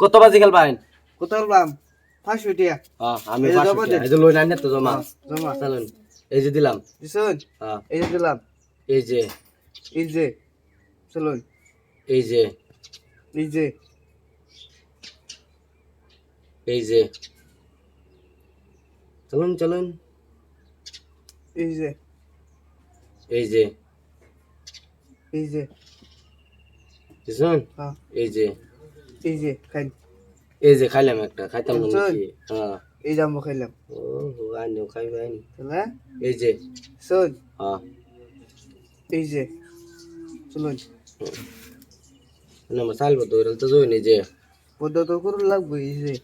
কত বাজি খেলবেন কত বললাম পাঁচশো টিয়া। হ্যাঁ আমি পাঁচশো জমা এই যে লই না তো জমা। জমা। চলুন। এই যে দিলাম। দিছুন? হ্যাঁ এই যে দিলাম। এই যে। এই যে। চলুন। এই যে। এই যে। এই যে। চলুন চলুন। এই যে। এই যে। এই যে। বুঝছেন হ্যাঁ। এই যে। এই যে খাই। এই যে খাইলাম একটা খাইতাম না? নাকি হ্যাঁ। এই জাম্বো খাইলাম। ও হো আনিও খাইবেন তাহলে? এই যে। শোন হ্যাঁ। এই যে চলুন। না মাসাল বদ্ধ করে তো জই যে পদ্ম তো করুন লাগবে এই যে।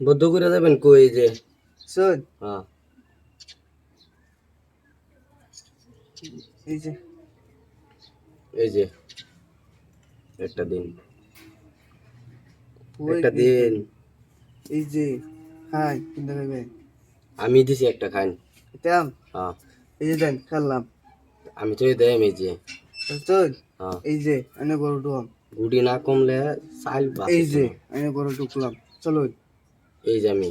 বদ্ধ করে যাবেন কই এই যে। শোন হ্যাঁ। এই যে। এই যে। একটা দিন। একটা দিন। এই যে কিনতে খাইবে আমি দিছি একটা খান এটাম হ্যাঁ। এই যে দেন খেললাম আমি তো দেম এই যে। শোন হ্যাঁ। এই যে এনে বড় ঢুকাম গুড়ি না কমলে চাল বাঁচে এই যে। এনে বড় ঢুকলাম চলুন এই যে আমি।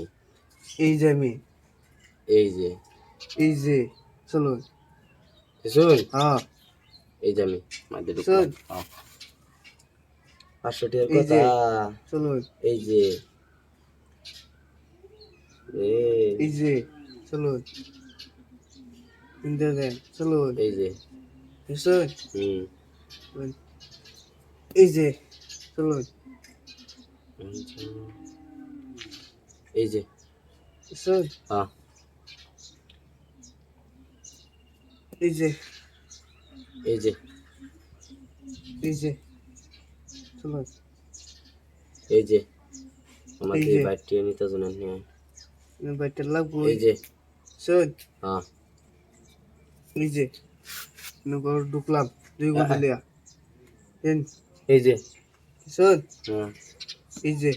এই যে আমি। এই যে। এই যে চলুন শুন হ্যাঁ। এই যে আমি। মাঝে ঢুকলাম। হ্যাঁ। পাঁচশো টাকার এই যে। কথা। চলুন এই যে। এই এই যে চলুন কিনতে দেন চলুন এই যে। হুম। এই যে চলুন এই যে। শোন হ্যাঁ এই যে। এই যে। এই যে। চলুন এই যে আমার এই যে। বাইকটি নিতে জানেন নিয়ে বাইটা লাগবো? এই যে। শোন। হ্যাঁ। এই যে নগর ঢুকলাম দুই গুলি লিয়া এই যে। শোন। হ্যাঁ। এই যে।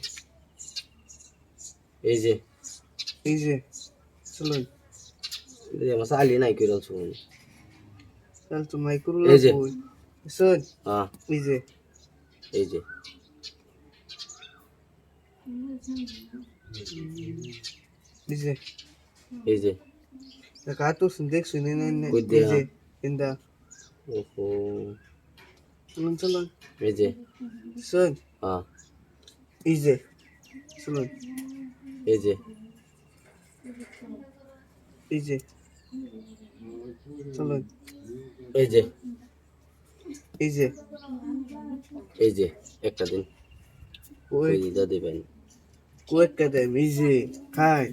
এই যে। এই যে। চলুন এই নাই করে শুন চল তো মাইক্রো এই যে। লাগবো শোন। হ্যাঁ। এই যে। এই যে। এই যে এই যে। দেখা তো দেখ শুনে নেন এই? যে ইন্দা। ওহো। চলুন চলুন এই যে। শোন। হ্যাঁ এই যে চলুন এই যে। এই যে চলুন এই যে। এই যে। এই যে একটা দিন। ওই দিদা দিবেন। কুয়েটটা দেম এই যে খাই।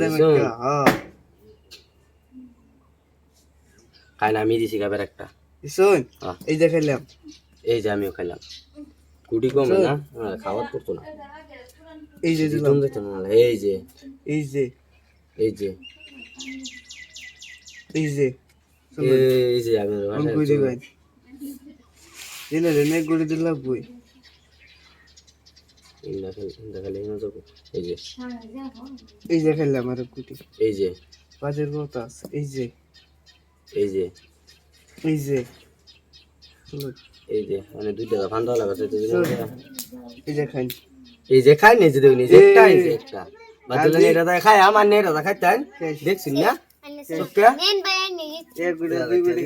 দেম শোন। একটা? হ্যাঁ। খাই না আমি দিছি খাবার একটা। শোন হ্যাঁ। এই যে খেলাম এই যে আমিও খাইলাম। কুটি কমে না? খাওয়ার করতো না। এই যে দিলাম। এই যে। এই যে। এই যে। এই যে। এই যে আমি দিবেন রে নেক দিলা এই যে। এই খেললাম আর কুটি এই যে। আছে। এই যে। এই যে। এই যে। এই যে মানে দুইটা ফান্দা লাগাছে তো এই যে খাই। এই যে খাই নেই যে যে একটা এই যে একটা। বাদলে নেটা দা খাই আমার নেটা দা খাইতেন। দেখছিস না? চুপটা এক গুলি দুই গুলি